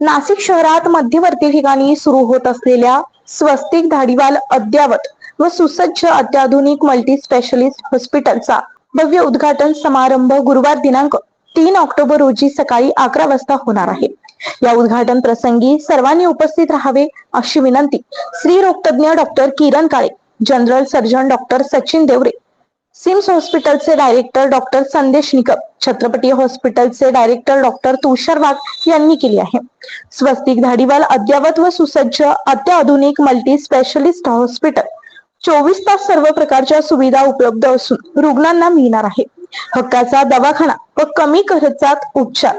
नाशिक शहरात मध्यवर्ती ठिकाणी सुरू होत असलेल्या स्वस्तिक धाडीवाल अद्ययावत व सुसज्ज अत्याधुनिक मल्टी स्पेशलिस्ट हॉस्पिटलचा भव्य उद्घाटन समारंभ गुरुवार दिनांक तीन ऑक्टोबर रोजी सकाळी अकरा वाजता होणार आहे. या उद्घाटन प्रसंगी सर्वांनी उपस्थित राहावे अशी विनंती स्त्री रोगतज्ञ doctor Kiran Kale general surgeon doctor Sachin Deore Sims हॉस्पिटलचे डायरेक्टर डॉक्टर संदेश निकम छत्रपती हॉस्पिटलचे डायरेक्टर डॉक्टर तुषार वाघ यांनी केली आहे. स्वस्तिक धाडीवाल अद्ययावत व सुसज्ज अत्याधुनिक मल्टी स्पेशलिस्ट हॉस्पिटल चोवीस तास सर्व प्रकारच्या सुविधा उपलब्ध असून रुग्णांना मिळणार आहे. हक्काचा दवाखाना व कमी खर्चात उपचार.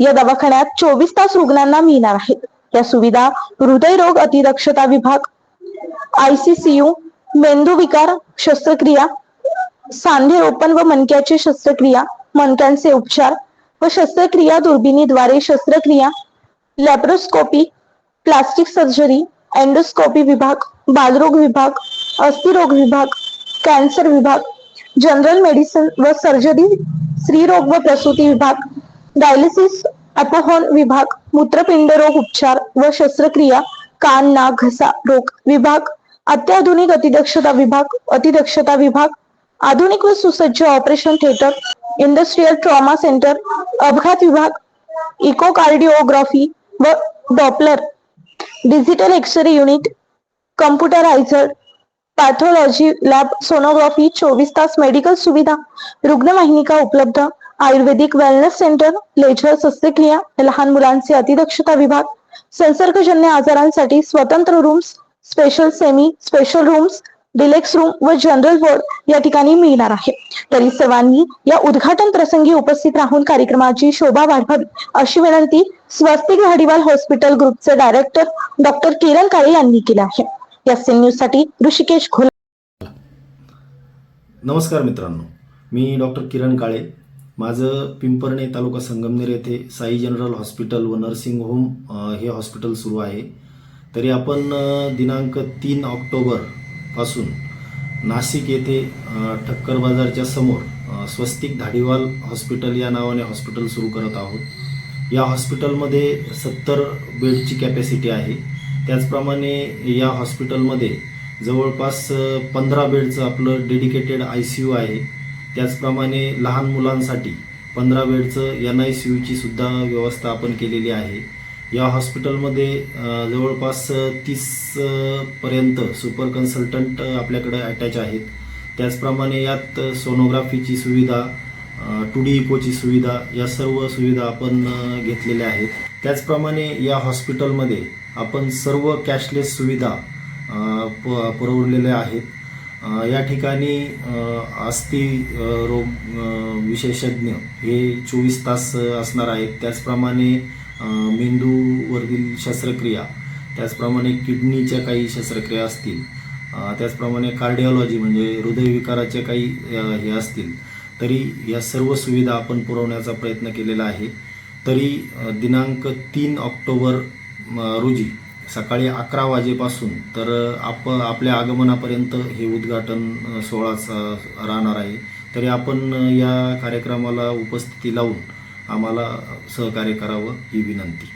या दवाखान्यात चोवीस तास रुग्णांना मिळणार आहेत या सुविधा हृदयरोग अतिदक्षता विभाग आयसीसीयू मेंदूविकार शस्त्रक्रिया सांधे रोपण व मणक्याची शस्त्रक्रिया मणक्यांचे उपचार व शस्त्रक्रिया दुर्बिणीद्वारे शस्त्रक्रिया लॅप्रोस्कोपी प्लास्टिक सर्जरी एंडोस्कोपी विभाग बालरोग विभाग अस्थिरोग विभाग कॅन्सर विभाग जनरल मेडिसिन व सर्जरी स्त्रीरोग व प्रसूती विभाग डायलिसिस अपोहन विभाग मूत्रपिंड रोग उपचार व शस्त्रक्रिया कान नाक घसा रोग विभाग अत्याधुनिक अतिदक्षता विभाग अतिदक्षता विभाग आधुनिक व सुसज्ज operation theatre industrial trauma centre अपघात विभाग इको कार्डिओग्राफी व Doppler digital X-ray unit computeriser pathology lab sonography चोवीस तास मेडिकल सुविधा रुग्णवाहिनिका उपलब्ध आयुर्वेदिक वेलनेस सेंटर लेझर शस्त्रक्रिया लहान मुलांचे अतिदक्षता विभाग संसर्गजन्य आजारांसाठी स्वतंत्र rooms special semi special rooms deluxe room व जनरल वॉर्ड या ठिकाणी मिळणार आहे. तरी सर्वांनी या उद्घाटन प्रसंगी उपस्थित राहून कार्यक्रमाची शोभा वाढवावी अशी विनंती स्वस्तिक धाडीवाल हॉस्पिटल ग्रुपचे डायरेक्टर डॉक्टर किरण काळे यांनी केली आहे. एस एन न्यूजसाठी ऋषिकेश घोल नमस्कार मित्रांनो. मी डॉक्टर किरण काळे. माझं पिंपर्णे तालुका संगमनेर येथे साई जनरल हॉस्पिटल व नर्सिंग होम हे हॉस्पिटल सुरू आहे. तरी आपण दिनांक तीन ऑक्टोबर असून नाशिक येथे ठक्कर बाजारच्या समोर स्वस्तिक धाडीवाल हॉस्पिटल या नावाने हॉस्पिटल सुरू करत आहोत. या हॉस्पिटलमध्ये सत्तर बेडची कॅपॅसिटी आहे. त्याचप्रमाणे या हॉस्पिटलमध्ये जवळपास पंधरा बेडचं आपलं डेडिकेटेड आय सी यू आहे. त्याचप्रमाणे लहान मुलांसाठी पंधरा बेडचं एन आय सी यूची सुद्धा व्यवस्था आपण केलेली आहे. या हॉस्पिटलमध्ये जवळपास तीस पर्यंत सुपर कन्सल्टंट आपल्याकडे अटॅच आहेत. त्याचप्रमाणे यात सोनोग्राफीची सुविधा टू डी इकोची सुविधा या सर्व सुविधा आपण घेतलेल्या आहेत. त्याचप्रमाणे या हॉस्पिटलमध्ये आपण सर्व कॅशलेस सुविधा प पुरवलेल्या आहेत. या ठिकाणी आस्ती अस्थि रोग विशेषज्ञ हे चोवीस तास असणार आहेत. त्याचप्रमाणे मेंदूवरील शस्त्रक्रिया त्याचप्रमाणे किडनीच्या काही शस्त्रक्रिया असतील त्याचप्रमाणे कार्डिओलॉजी म्हणजे हृदयविकाराच्या काही हे असतील तरी या सर्व सुविधा आपण पुरवण्याचा प्रयत्न केलेला आहे. तरी दिनांक तीन ऑक्टोबर रोजी सकाळी अकरा वाजेपासून तर आप आपल्या आगमनापर्यंत हे उद्घाटन सोहळाच राहणार आहे. तरी आपण या कार्यक्रमाला उपस्थिती लावून आम्हाला सहकार्य करावं ही विनंती.